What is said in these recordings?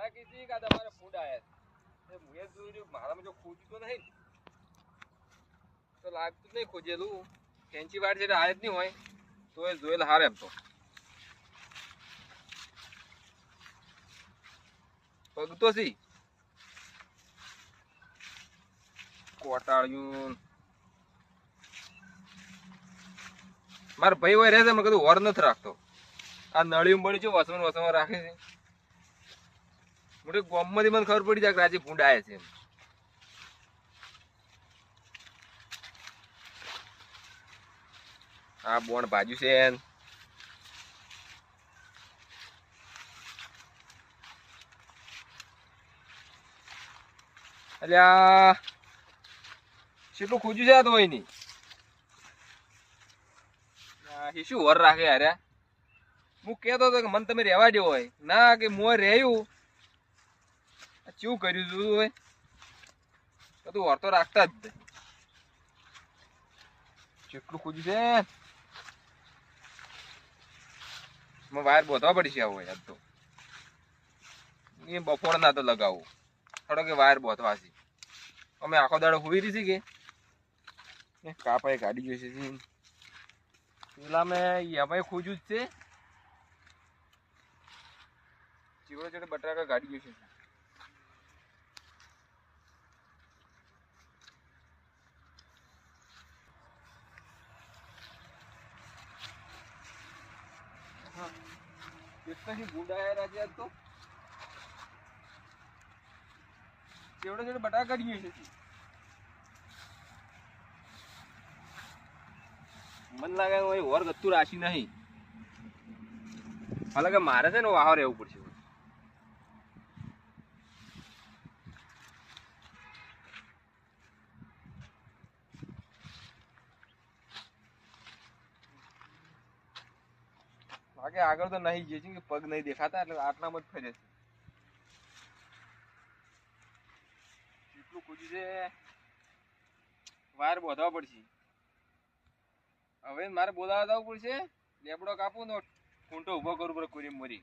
ના છે? તો નહીં તો લાગતું જ નહીં ખોજેલું કેન્ચી વાર જેટલે આયા જ નહીં હોય. તો એ જોયેલ હારે એમ તો. પગ સી કોટાળ્યું. મારા ભાઈ હોય રહે છે મેં કીધું વર નથી રાખતો. આ નળિયું બળી છે વસમાં વસમાં રાખે છે. મોટી ગોમમાંથી મને ખબર પડી જાય કે રાજી ભૂંડ આયા છે આ બોણ ભાજ્યું છે એન. અલ્યા કેટલું ખોજ્યું છે આ તો એની એ શું વર રાખે અરે હું કહેતો હતો કે મને તમે રહેવા દેવો હોય. ના, કે મોં રહ્યું. ચેવું કર્યું તું હવે? બધું વર તો રાખતા જ. કેટલું ખોજ્યું છે. વાયર બોધવા છે આવું યાદ તો. એ બપોર ના તો લગાવું. થોડો કે વાયર બોધવા છે. અમે આખો દાડો હુઈ રહી છે કે? કાપાએ ગાડી જોઈશે છે પેલા મેં એમાંય ખોજ્યું જ છે. ચીવડો જોડે બટાકા ગાડી જોઈશે કેટલાથી રાજ્ય આજ તો? ચેવડે ચેવડે બટાકા કાઢીએ છે મન લાગે હોય ગતું ગત્તુ રાશી નહીં. હાલ કે મારે છે ને વાહો રહેવું પડશે. લાગે આગળ તો નહીં જે કે પગ નહીં દેખાતા એટલે આટલામાં જ ફરે છે. કેટલું કૂદ્યું છે, વાયર બોધવા પડશે. હવે મારે બોલાવા જવું પડશે. લેબડો કાપું ને કુંટો ઊભો કરવું પડે કુરી મોરી.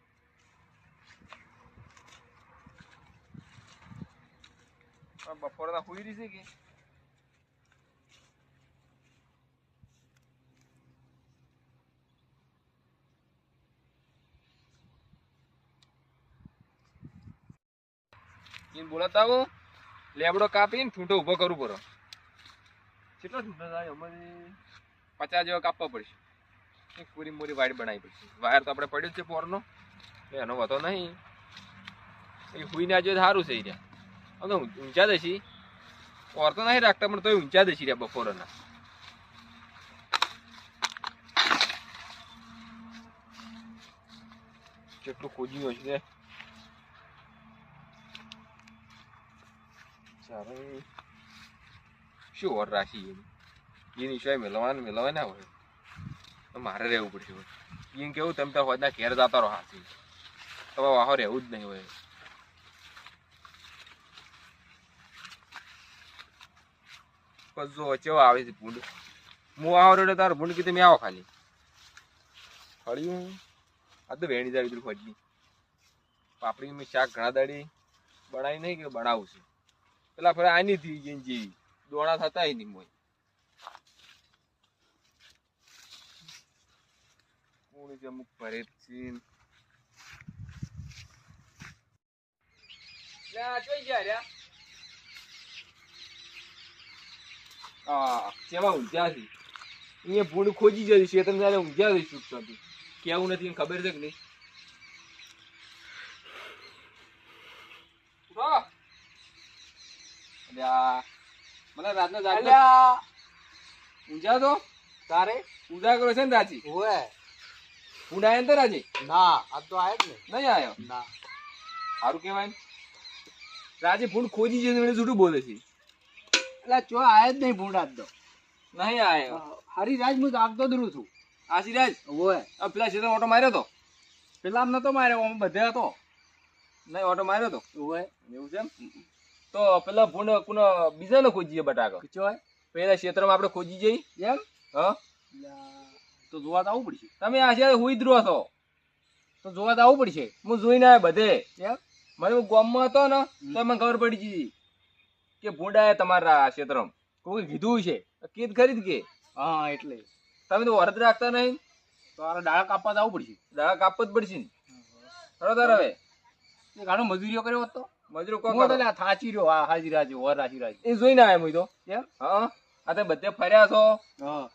બપોર તો હુઈ રહી છે કે? એને બોલાતા આવું લેબડો કાપીને ઠૂંઠો ઊભો કરવું પડે કેટલો ઠૂંઠો થાય? અમારે પચાસ જેવા કાપવા પડશે. એક પૂરી મોરી વાયર બનાવી પડશે. વાયર તો આપણે પડ્યો જ છે પોરનો. એનો વાતો નહીં. એ હુઈ ના જોઈએ સારું છે એ તો ઊંચા દશી. પોર તો નહીં રાખતા પણ તોય ઊંચા દશી રહ્યા બપોરના. કેટલું ખોજ્યું હશે. શું ઓર રાખી એની? સિવાય મેળવવાનું મેળવાય ના હોય? તો મારે રહેવું પડશે હવે. એને કેવું તમે તો હોદના ઘેર જતા રહો હાથી. તમે વાહો રહેવું જ નહીં હોય. બસ જો ચેવો આવે છે ભૂંડ. હું આવો રેડો તારો ભૂંડ કીધું મેં આવો ખાલી. ફળ્યું? આ તો વેણી જાય બીજું ફળની પાપડી મેં શાક ઘણા દાડી બનાવી નહીં કે બનાવું છું? પેલા ફરે આની થઈ ગઈ જેવી. દોણા થતા નહીં મોય. કોણ છે અમુક ભરે છે? ભૂંડ ખોજી જતી છે તમે છે છૂટ કેવું નથી ખબર છે કે નહીં. અલ્યા, મને રાતના જાગતા અલ્યા. ઊંઝા તો તારે? ઊંઝા કરો છે ને રાજી ઓએ ઊંડા આયા ને તો રાજી? ના આ તો આય જ ને નહીં આયો? ના. સારું કહેવાય રાજી ફૂડ ખોજી છે મને જૂઠું બોલે છે. એટલે ચો આયે જ નહીં ભૂંડા તો? નહીં આયો. હરિરાજ હું જાગતો રહું છું. આશીરાજ? ઓએ આ પેલા ક્ષેત્ર ઓટો માર્યો તો? પેલા આમ નતો માર્યો આમ બધે હતો. નહીં ઓટો માર્યો તો? ઓએ એવું છે? તો પેલા ભૂંડ કોનો બીજાને ખોજીએ બટાકા. ચોય પેલા ક્ષેત્રમાં આપણે ખોજી જઈ. એમ? હા? તો જોવા તો આવવું પડશે. તમે આશીર્વાદ હુઈ દ્રો છો તો જોવા તો આવવું પડશે. હું જોઈને આવ્યો બધે. એમ? મને હું ગામમાં હતો ને તો મને ખબર પડી ગઈ. કે ભૂંડા તમારા ક્ષેત્રમાં કોઈ કીધું છે? કીધ ખરીદ કે? હા એટલે. તમે તો વરદ રાખતા નહીં તો આ ડાળા કાપવા જવું પડશે. ડાળા કાપવા જ પડશે ને? બરોબર હવે? ઘણો મજૂરીઓ કર્યો હોત મજૂરો કોણ થાચી રહ્યો આ હાજી રાજી વર હાજી રાજી. એ જોઈને આવ્યો હું તો. એમ હા? આ તમે બધે ફર્યા છો? હા.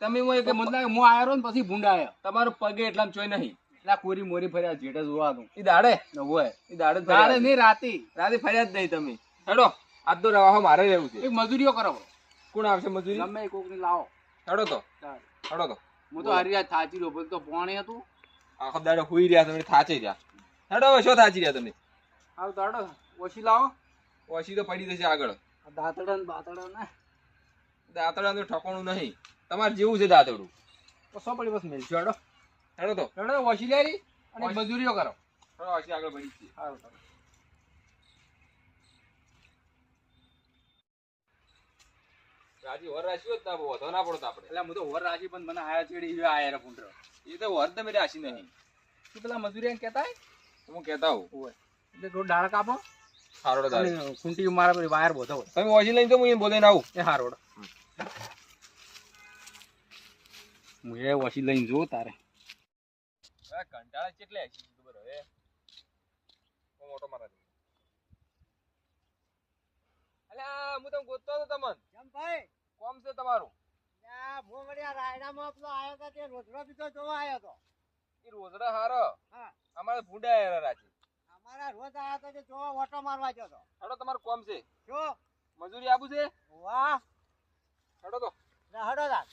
તમે હું એક કે મને હું આયો ને પછી ભૂંડા આયા. તમારું પગે એટલામાં ચોય નહીં. એટલા કોરી મોરી ફર્યા જેટે જોવા તું એ દાડે હોય. દાડે જ નહીં રાતે. રાતે ફર્યા જ નહીં તમે. હેડો આજ તો રવા મારે રહેવું છે. એક મજૂરીઓ કરો. કોણ આવશે મજૂરી? તમે કોક ને લાવો. હેડો તો. હેડો તો. હું તો હરી રાત થાચી રહ્યો પછી તો પોણે હતું. આખો દાડો હુઈ રહ્યા તમે થાચી રહ્યા. હેડો હવે શું થાચી રહ્યા તમે? આવ દાડો ઓછી લાવો. ઓછી તો પડી જશે આગળ. દાંતડા ને બાતડા ને દાંતડાનું ઠકોણું નહીં. તમારે જેવું છે દાંતડું તો પડી બસ મેલશું હેડો હેડો તો. હેડો ઓછી લેરી અને મજૂરીઓ કરો. ઓછી આગળ પડી છે સારું સારું રાજી વર રાશી હોત ના વધો ના પડતો આપણે એટલે હું તો વર રાશી પણ મને આયા ચેડી આયા રે એ તો વર તમે રાશી નહીં. તું પેલા મજૂરી કહેતા હું કહેતા હું એટલે થોડું ડાળ કાપો હારોડ ખૂંટી મારા પર વાયર બોધો તમે ઓછી લઈને તો હું એમ આવું. એ હારોડ. હું એ ઓછી લઈને જો તારે. કંટાળા કેટલે ખબર હવે. મોટો મારા અલ્યા હું તમને ગોતતો હતો તમને. કેમ ભાઈ કોમ છે તમારું? ત્યાં હું વળી આ રાયડામાં આયો તો તે રોજડો બીજો જોવા આયો તો. એ રોજડા હારો? હા. અમારે ભૂંડા રાજી અમારા રોજ આયો તો તે ઓટો મારવા ગયો તો. હેડો તમારું કોમ છે. જો. મજૂરી આપું છે? વાહ. હેડો તો. હડો દાદ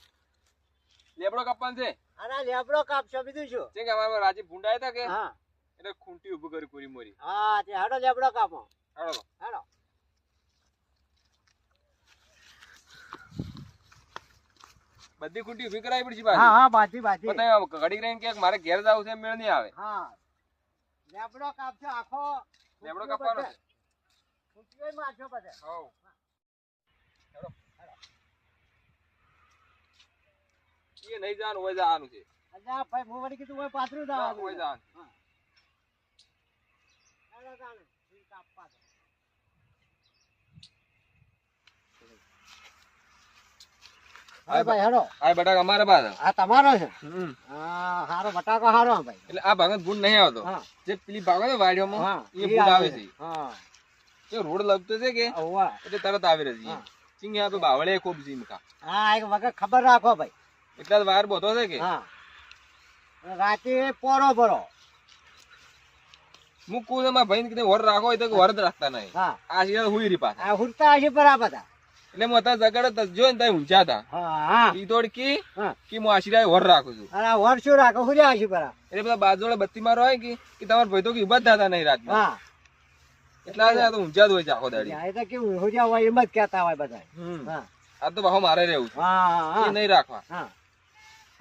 લેબડો કાપવાનું છે? આના લેબડો કાપશો બીજું શું? છે કે અમારે રાજી ભૂંડા હતા કે? હા. એટલે ખૂંટી ઊભું કરી કોરી મોરી. હા તે હડો લેબડો કાપો. હેડો તો. હેડો. બધી ખૂંટી ઊભી કરાવી પડશે હા હા બાજી પણ તમે રહીને કે મારે ઘેર જવું છે મેળ નહીં આવે. હા. લેબડો કાપજો આખો. લેબડો કાપવાનો. ખૂંટીઓ મારજો બધે. હઉ. ચલો એ નહીં જવાનું હોય જવાનું છે. અલ્યા ભાઈ હું વળી કીધું હોય પાથરું ના, દાવાનું હોય જવાનું ઈ કાપવા હા ભાઈ હેડો આ બટાકા અમારા પાસે. આ તમારો છે? હા હારો બટાકો હારો ભાઈ. એટલે આ ભાગત ભૂંડ નહીં આવતો. જે પેલી ભાગો ને વાડીઓમાં એ ભૂંડ આવે છે. હા. એ રોડ લગતો છે કે? એટલે તરત આવી રહી હા. ચીંગ બાવળે ખૂબ જીમકા હા એક વખત ખબર રાખો ભાઈ. એટલા વાયર વાર બોધો છે કે? હા. રાતે પોરો ભરો. કહું એમાં ભાઈ કીધું વર રાખો હોય તો વર રાખતા નહીં. આ સિવાય હુઈ રહી પાછા. આ હુરતા હશે બરાબર. હતા. એટલે હું અત્યારે જગાડે જો ને ત્યાં ઊંચા હતા. હા હા. ઈ તોડ કી કે હું આશીર્વાદ વર રાખું છું. અરે વર શું રાખો? હુર્યા આશી બરાબર એટલે બધા બાજુ બત્તી મારો હોય કે કે તમારા ભાઈ તો કે ઊભા થતા નહીં રાત હા. એટલા જ તો ઊંચા જ હોય આખો દાડી. આ તો કેવું હુર્યા હોય એમ જ કહેતા હોય બધા હા. આ તો બહુ મારે રહેવું છે. હા હા નહીં રાખવા. હા.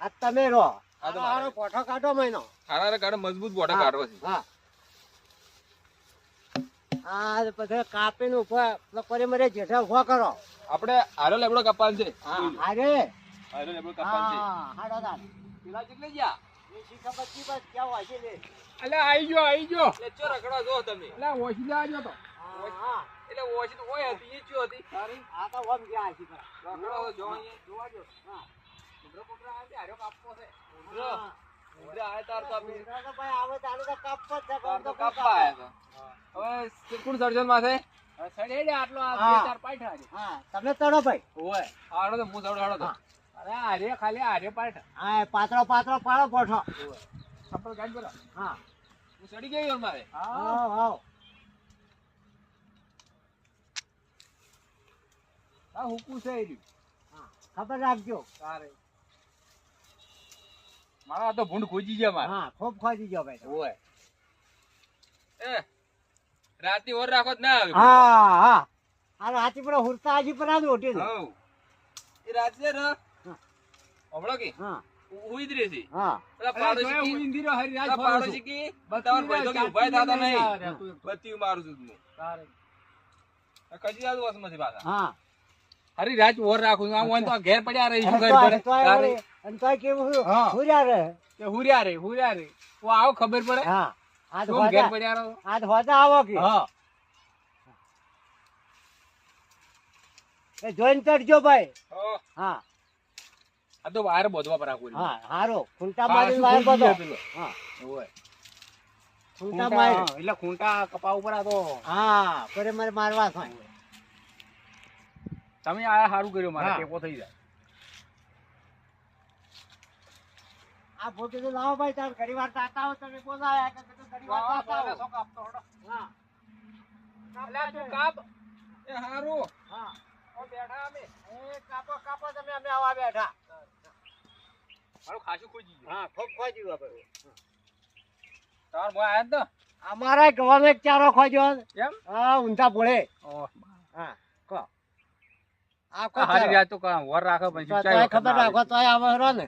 આ તમે રહો. આ તો મારો. હારો કોઠો કાઢો મહિનો. ખાના કાઢો મજબૂત કોઠો હા. કાઢવો છે. હા. આ પછી કાપી નું કરી મરે જેઠા ઊભા કરો. આપણે હારો લેબડો કપાન છે. હા અરે લેબડો છે. હાડો દાદ પેલા ગયા? એટલે આઈ ગયો આઈ ગયો. એટલે ચો રખડવા જો તમે? એટલે ઓછી તો. હા હા. એટલે ઓછી તો ઓય હતી એ ચો હતી? આ તો ગયા જો અહીંયા. જોવા જો હા. ઉંદરો પકડા આવે હારો કાપવો છે. ઉંદરો ઉંદરા આયા તાર તો આપી ઉંદરા તો ભાઈ આવે તારે તો કાપવા જ તો. હવે કોણ સર્જન માથે? સડે ને આટલો આ. બે ચાર પાઠા છે. હા તમે તળો ભાઈ. ઓય આડો તો હું હાડો અરે આરે ખાલી આરે પાઠ હા પાતળો પાતળો પાડો પોઠો ચપ્પલ કાઢ બોલો હા. હું સડી ગયો મારે. હા હા. હા. આ હુકુ છે એ રહ્યું. ખબર રાખજો. તારે. મારા આ તો ભૂંડ ખોજી ગયા મારે. હા ખૂબ ખોજી ગયો ભાઈ. ઓય. એ રાતની ઓર રાખો જ ના આવે હા હા. આ રાતી પર હુરતા આજી પર આજ ઓટી હા એ રાત છે ને કે? હા. ઉઈ દરે છે. હા. પેલા પાડોશી કી- ઇન્દિરો હરિરાજ પેલા ફરું પાડોશી છું. કી? બત્તી ભાઈ તો ઉભાય થતા નહીં. બત્તી મારું છું હું તારે. કશી જાત વસમાંથી પાછા. હા. હરિરાજ ઓર રાખું છું. આ ઓન તો ઘેર પડ્યા રહી શું ઘર પડે? તારે. અને તો કેવું હુર્યા રે કે હુર્યા રે હુર્યા રે ઓ આવો ખબર પડે? હા. આજ રહો? આજ આવો કે. હા. એ જોઈને ચડજો ભાઈ. હા. હા. આ તો વાયર બોધવા પર આખું હા હારો. ખૂંટા મારી વાયર ખૂંટી બધો. છે પેલો? હા. ઓય. ખૂંટા ખૂંટા, એટલે ખૂંટા કપા ઉપર આ તો હા પરે મારે મારવા થાય. તમે આ સારું કર્યું મારે. ટેકો થઈ જાય. આ ફોટો તો લાવો ભાઈ તાર ઘણી વાર તાતા હો તમે બોલાયા કે તો ઘણી વાર તાતા હો. હા. અલ્યા તું કાપ. એ હારું. હા. ઓ બેઠા અમે. એ કાપો કાપો તમે અમે આવા બેઠા. મારું ખાશું ખોજી ગયું. હા ખૂબ ખોજી આપણે. તાર મો આયા તો? ને? અમારા ગવાનો એક ચારો ખોજો એમ? હા ઊંધા ભોળે. ઓ હા. કહો આ કોઈ હારી રાત તો કાં વર રાખો પછી ચાય ખબર. રાખો તો આવે હરો ને.